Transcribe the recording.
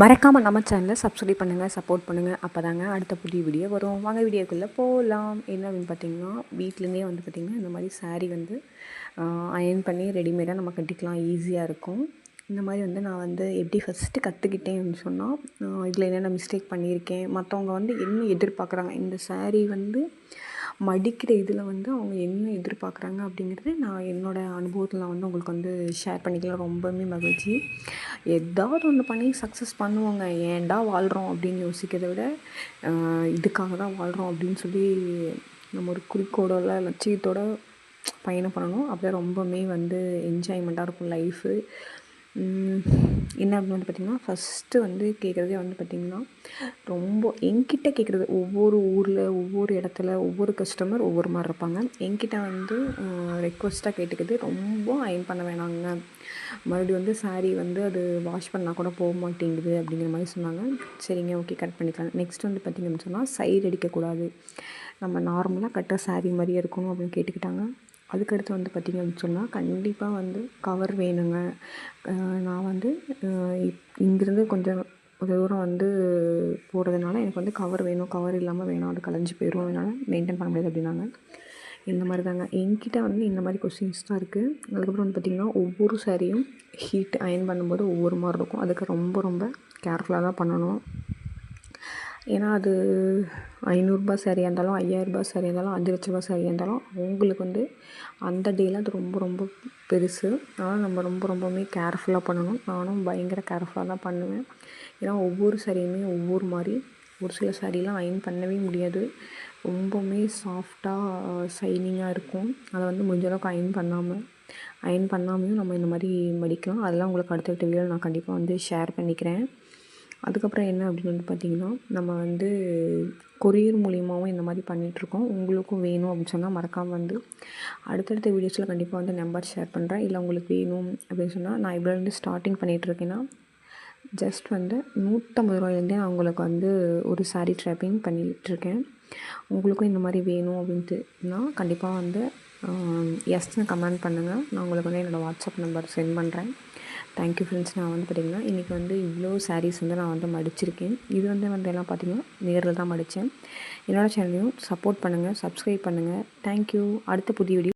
மறக்காமல் நம்ம சேனலை சப்ஸ்கிரைப் பண்ணுங்கள் சப்போர்ட் பண்ணுங்கள் அப்போ தாங்க அடுத்த புதிய வீடியோ வரும். வாங்க வீடியோக்குள்ளே போகலாம் என்ன அப்படின்னு பார்த்தீங்கன்னா வீட்லேருந்தே வந்து பார்த்திங்கன்னா இந்த மாதிரி சாரீ வந்து அயர்ன் பண்ணி ரெடிமேடாக நம்ம கட்டிக்கலாம். ஈஸியாக இருக்கும். இந்த மாதிரி வந்து நான் வந்து எப்படி ஃபஸ்ட்டு கற்றுக்கிட்டேன் அப்படின்னு சொன்னால் இதில் என்னென்ன மிஸ்டேக் பண்ணியிருக்கேன்? மற்றவங்க வந்து என்ன எதிர்பார்க்குறாங்க? இந்த சாரீ வந்து மடிக்கிற இதில் வந்து அவங்க என்ன எதிர்பார்க்குறாங்க அப்படிங்கிறது நான் என்னோடய அனுபவத்தில் நான் வந்து உங்களுக்கு வந்து ஷேர் பண்ணிக்கலாம். ரொம்பவுமே மகிழ்ச்சி. ஏதாவது ஒன்று பண்ணி சக்ஸஸ் பண்ணுவோங்க. ஏன்டா வாழ்கிறோம் அப்படின்னு யோசிக்கிறத விட இதுக்காக தான் வாழ்கிறோம் அப்படின்னு சொல்லி நம்ம ஒரு குறிக்கோடோட லட்சியத்தோட பயணம் பண்ணணும். அப்போ ரொம்பவுமே வந்து என்ஜாய்மெண்ட்டாக இருக்கும் லைஃபு என்ன அப்படின்னு வந்து பார்த்திங்கன்னா ஃபஸ்ட்டு வந்து கேட்குறதே வந்து பார்த்திங்கன்னா ரொம்ப என்கிட்ட கேட்குறது ஒவ்வொரு ஊரில் ஒவ்வொரு இடத்துல ஒவ்வொரு கஸ்டமர் ஒவ்வொரு மாதிரி இருப்பாங்க. என்கிட்ட வந்து ரெக்வஸ்ட்டாக கேட்டுக்குது ரொம்ப அயன் பண்ண வேணாங்க. மறுபடியும் வந்து saree வந்து அது வாஷ் பண்ணால் கூட போக மாட்டேங்குது அப்படிங்கிற மாதிரி சொன்னாங்க. சரிங்க ஓகே கட் பண்ணிக்கலாம். நெக்ஸ்ட் வந்து பார்த்திங்க அப்படின்னு சொன்னால் சைடு அடிக்கக்கூடாது. நம்ம நார்மலாக கட்டுற saree மாதிரியே இருக்கணும் அப்படின்னு கேட்டுக்கிட்டாங்க. அதுக்கடுத்து வந்து பார்த்திங்க அப்படின்னு சொன்னால் கண்டிப்பாக வந்து கவர் வேணுங்க. நான் வந்து இங்கேருந்து இப்- இங்கிருந்து கொஞ்சம் தூரம் வந்து போகிறதுனால எனக்கு வந்து கவர் வேணும். கவர் இல்லாமல் வேணும். அது கலைஞ்சு போயிடும் அதனால் மெயின்டைன் பண்ண முடியாது அப்படின்னாங்க. இந்த மாதிரி தாங்க. என்கிட்ட வந்து இந்த மாதிரி கொஸ்டின்ஸ் தான் இருக்குது அதுக்கப்புறம் வந்து பார்த்திங்கன்னா ஒவ்வொரு சாரியும் ஹீட் அயன் பண்ணும்போது ஒவ்வொரு மாதிரி இருக்கும். அதுக்கு ரொம்ப ரொம்ப கேர்ஃபுல்லாக தான் பண்ணணும். ஏன்னா அது ஐநூறுரூபா சரியாக இருந்தாலும் ஐயாயிரரூபா சரியாக இருந்தாலும் அஞ்சு லட்ச ரூபா சரியாக இருந்தாலும் அவங்களுக்கு வந்து அந்த டேயில் அது ரொம்ப ரொம்ப பெருசு. அதனால் நம்ம ரொம்ப ரொம்பவுமே கேர்ஃபுல்லாக பண்ணணும். நானும் பயங்கர கேர்ஃபுல்லாக தான் பண்ணுவேன். ஏன்னா ஒவ்வொரு சாரியுமே ஒவ்வொரு மாதிரி. ஒரு சில சாரீலாம் அயன் பண்ணவே முடியாது. ரொம்பவுமே சாஃப்டாக ஷைனிங்காக இருக்கும். அதை வந்து முடிஞ்ச அளவுக்கு அயன் பண்ணாமல் அயன் பண்ணாமையும் நம்ம இந்த மாதிரி மடிக்கலாம். அதெல்லாம் உங்களுக்கு அடுத்தடுத்த வீடியோவில் நான் கண்டிப்பாக வந்து ஷேர் பண்ணிக்கிறேன். அதுக்கப்புறம் என்ன அப்படின்னு வந்து பார்த்திங்கன்னா நம்ம வந்து கொரியர் மூலியமாகவும் இந்த மாதிரி பண்ணிகிட்ருக்கோம் உங்களுக்கும் வேணும் அப்படின்னு சொன்னால் மறக்காமல் வந்து அடுத்தடுத்த வீடியோஸில் கண்டிப்பாக வந்து நம்பர் ஷேர் பண்ணுறேன் இல்லை உங்களுக்கு வேணும் அப்படின்னு சொன்னால் நான் இவ்வளோருந்து ஸ்டார்டிங் பண்ணிகிட்ருக்கேன்னா ஜஸ்ட் வந்து நூற்றம்பது ரூபாயிலேருந்தே நான் உங்களுக்கு வந்து ஒரு சாரீ ட்ராப்பிங் பண்ணிகிட்ருக்கேன் உங்களுக்கும் இந்த மாதிரி வேணும் அப்படின்ட்டுனா கண்டிப்பாக வந்து எஸ்ன்னு கமெண்ட் பண்ணுங்கள் நான் உங்களுக்கு வந்து என்னோடய வாட்ஸ்அப் நம்பர் சென்ட் பண்ணுறேன் தேங்க்யூ ஃப்ரெண்ட்ஸ் நான் வந்து பார்த்திங்கன்னா இன்றைக்கி வந்து இவ்வளோ சாரீஸ் வந்து நான் வந்து மடிச்சிருக்கேன். இது வந்து வந்து எல்லாம் பார்த்திங்கன்னா நேரில் தான் மடித்தேன் என்னோடய சேனலையும் சப்போர்ட் பண்ணுங்கள் சப்ஸ்கிரைப் பண்ணுங்கள் தேங்க்யூ அடுத்த புதிய வீடியோ